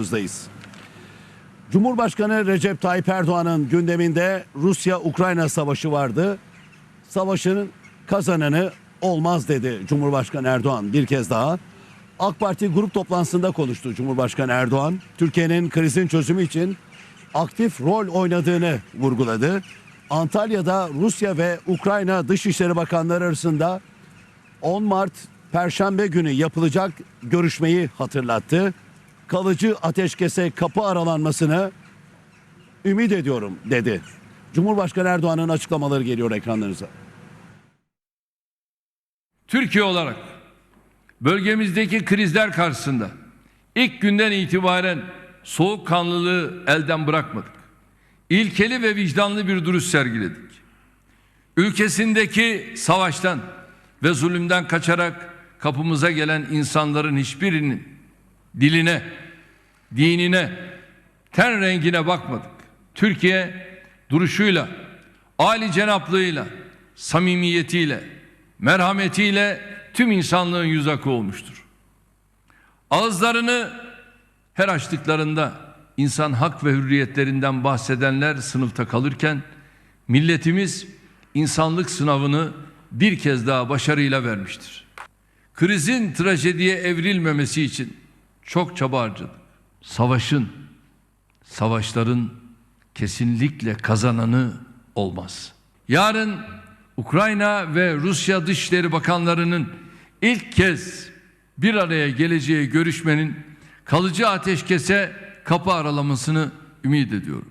Buradayız. Cumhurbaşkanı Recep Tayyip Erdoğan'ın gündeminde Rusya-Ukrayna savaşı vardı. Savaşın kazananı olmaz dedi Cumhurbaşkanı Erdoğan bir kez daha. AK Parti grup toplantısında konuştu Cumhurbaşkanı Erdoğan. Türkiye'nin krizin çözümü için aktif rol oynadığını vurguladı. Antalya'da Rusya ve Ukrayna Dışişleri Bakanları arasında 10 Mart Perşembe günü yapılacak görüşmeyi hatırlattı. Kalıcı ateşkese kapı aralanmasını ümit ediyorum dedi. Cumhurbaşkanı Erdoğan'ın açıklamaları geliyor ekranlarınıza. Türkiye olarak bölgemizdeki krizler karşısında ilk günden itibaren soğukkanlılığı elden bırakmadık. İlkeli ve vicdanlı bir duruş sergiledik. Ülkesindeki savaştan ve zulümden kaçarak kapımıza gelen insanların hiçbirinin diline, dinine, ten rengine bakmadık. Türkiye duruşuyla, âli cenaplığıyla, samimiyetiyle, merhametiyle tüm insanlığın yüz akı olmuştur. Ağızlarını her açtıklarında insan hak ve hürriyetlerinden bahsedenler sınıfta kalırken milletimiz insanlık sınavını bir kez daha başarıyla vermiştir. Krizin trajediye evrilmemesi için çok çaba harcadık. Savaşın, savaşların kesinlikle kazananı olmaz. Yarın Ukrayna ve Rusya Dışişleri Bakanlarının ilk kez bir araya geleceği görüşmenin kalıcı ateşkese kapı aralamasını ümit ediyorum.